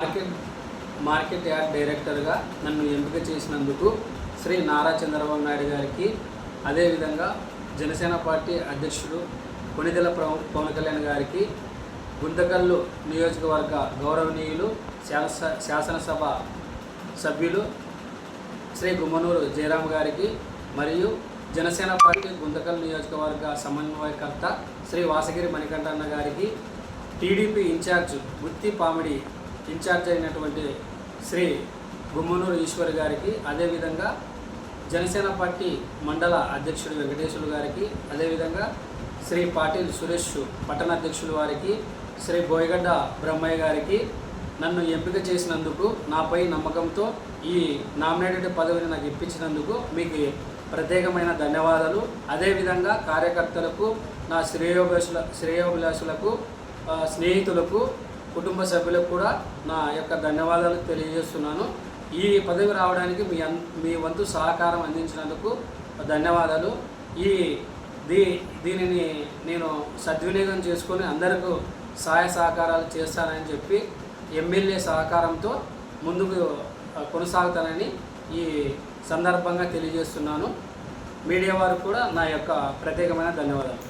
Market market yard డైరెక్టర్గా నన్ను ఎంపిక చేసినందుకు శ్రీ నారా చంద్రబాబు నాయుడు గారికి అదేవిధంగా జనసేన పార్టీ అధ్యక్షుడు కొనిదెల పవన్ కళ్యాణ్ గారికి గుంతకల్లు నియోజకవర్గ గౌరవనీయులు శాస శాసనసభ సభ్యులు శ్రీ గుమ్మనూరు జయరామ్ గారికి మరియు జనసేన పార్టీ గుంతకల్ నియోజకవర్గ సమన్వయకర్త శ్రీ వాసగిరి మణికంఠన్న గారికి TDP incharge Gutti Pamidi incharge అయినటువంటి శ్రీ గుమ్మనూరు ఈశ్వర్ గారికి అదేవిధంగా జనసేన పార్టీ మండల అధ్యక్షుడు వెంకటేశ్వరు గారికి అదేవిధంగా శ్రీ పాటిల్ సురేష్ పట్టణ అధ్యక్షులు వారికి శ్రీ బోయగడ్డ బ్రహ్మయ్య గారికి నన్ను ఎంపిక చేసినందుకు నాపై నమ్మకంతో ఈ నామినేటెడ్ పదవిని నాకు ఇప్పించినందుకు మీకు ప్రత్యేకమైన ధన్యవాదాలు. అదేవిధంగా కార్యకర్తలకు నా శ్రేయోభిలాషుల శ్రేయోభిలాషులకు స్నేహితులకు కుటుంబ సభ్యులకు కూడా నా యొక్క ధన్యవాదాలు తెలియజేస్తున్నాను. ఈ పదవి రావడానికి మీ అన్ మీ వంతు సహకారం అందించినందుకు ధన్యవాదాలు. ఈ దీ దీనిని నేను సద్వినియోగం చేసుకొని అందరికీ సహాయ సహకారాలు చేస్తానని చెప్పి ఎమ్మెల్యే సహకారంతో ముందుకు కొనసాగుతానని ఈ సందర్భంగా తెలియజేస్తున్నాను. మీడియా వారు కూడా నా యొక్క ప్రత్యేకమైన ధన్యవాదాలు.